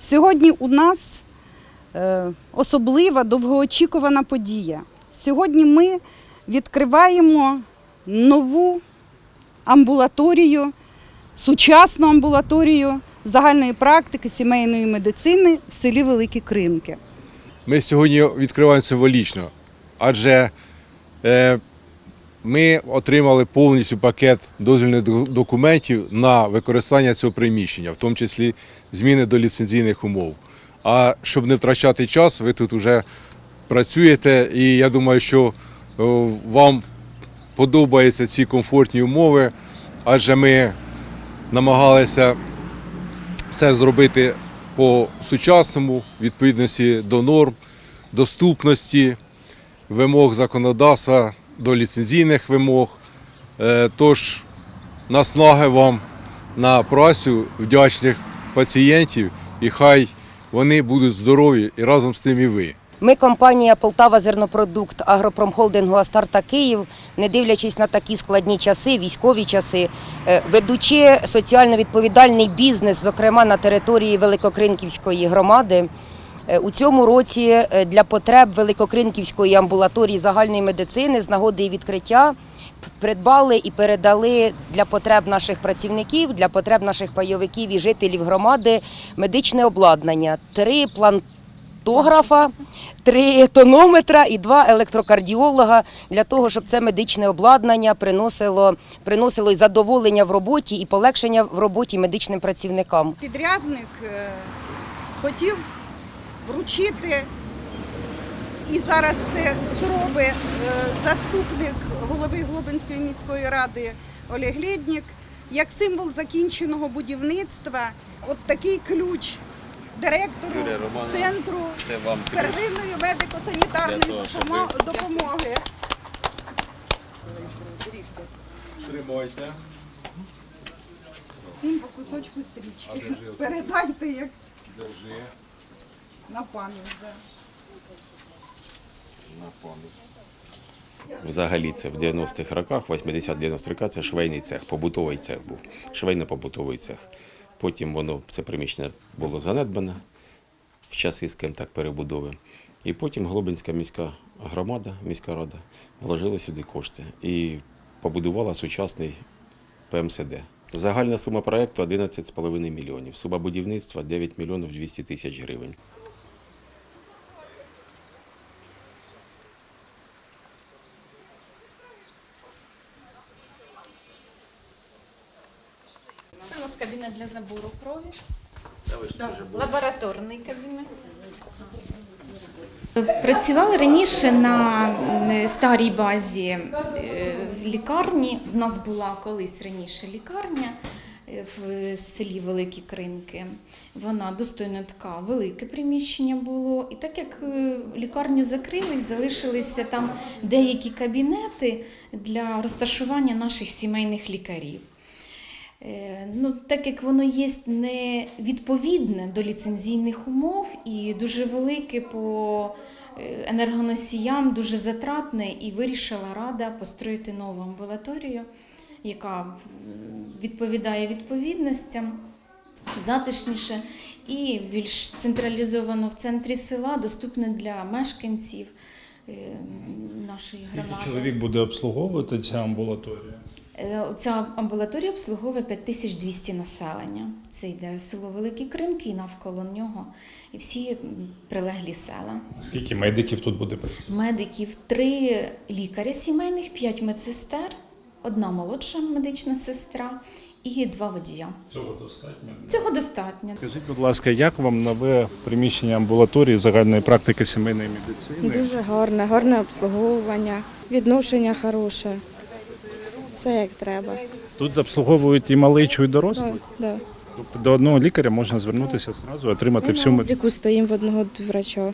Сьогодні у нас е, особлива довгоочікувана подія. Сьогодні ми відкриваємо нову амбулаторію, сучасну амбулаторію загальної практики сімейної медицини в селі Великі Кринки. Ми сьогодні відкриваємо символічно, адже е, ми отримали повністю пакет дозвільних документів на використання цього приміщення, в тому числі зміни до ліцензійних умов. А щоб не втрачати час, ви тут вже працюєте, і я думаю, що е, вам подобаються ці комфортні умови, адже ми намагалися все зробити по сучасному, відповідності до норм, доступності, вимог законодавства, до ліцензійних вимог. Е, Тож наснаги вам на працю вдячних пацієнтів і хай вони будуть здорові і разом з тим і ви. Ми, компанія Полтава Зернопродукт Агропромхолдингу Астарта Київ, не дивлячись на такі складні часи, військові часи, е, ведучи соціально відповідальний бізнес, зокрема на території Великокринківської громади. Е, У цьому році е, для потреб Великокринківської амбулаторії загальної медицини з нагоди і відкриття придбали і передали для потреб наших працівників, для потреб наших пайовиків і жителів громади медичне обладнання. Три плантографа, три тонометра і два електрокардіолога для того, щоб це медичне обладнання приносило, приносило і задоволення в роботі і полегшення в роботі медичним працівникам. Підрядник е, хотів вручити, і зараз це зробить е, заступник голови Глобинської міської ради Олег Лєднік, як символ закінченого будівництва, от такий ключ директору центру первинної медико-санітарної допомоги. Тримайте. Всім по кусочку стрічки. Передайте як Держи на пам'ять. да. на пам'ять. Взагалі це в 90-х роках, 80-90 роках, це швейний цех, побутовий цех був, швейно-побутовий цех. Потім воно це приміщення було занедбане в часи, скажімо так, перебудови. І потім Глобинська міська громада, міська рада вложила сюди кошти і побудувала сучасний ПМСД. Загальна сума проєкту 11,5 мільйонів. Сума будівництва 9 мільйонів 200 тисяч гривень. Нас кабінет для забору крові. Лабораторний кабінет. Працювали раніше на старій базі е, лікарні. В нас була колись раніше лікарня е, в селі Великі Кринки. Вона достойно така велике приміщення було. І так як е, лікарню закрили, залишилися там деякі кабінети для розташування наших сімейних лікарів. Е, Ну, так як воно є не відповідне до ліцензійних умов і дуже велике по е, енергоносіям, дуже затратне, і вирішила рада построїти нову амбулаторію, яка відповідає відповідностям, затишніше і більш централізовано в центрі села, доступне для мешканців е, нашої Скільки чоловік буде обслуговувати ця амбулаторія? Е, Ця амбулаторія обслуговує 5200 населення. Це йде село Великі Кринки і навколо нього, і всі прилеглі села. Скільки медиків тут буде? Медиків три лікаря сімейних, п'ять медсестер, одна молодша медична сестра і два водія. Цього достатньо. Цього достатньо. Скажіть, будь ласка, як вам нове приміщення амбулаторії загальної практики сімейної медицини? Дуже гарне, гарне обслуговування, відношення хороше. Все як треба. Тут обслуговують і маличу, і дорослих? Да, да. Тобто до одного лікаря можна звернутися зразу, отримати Ми всю на медицину. обліку стоїмо в одного врача.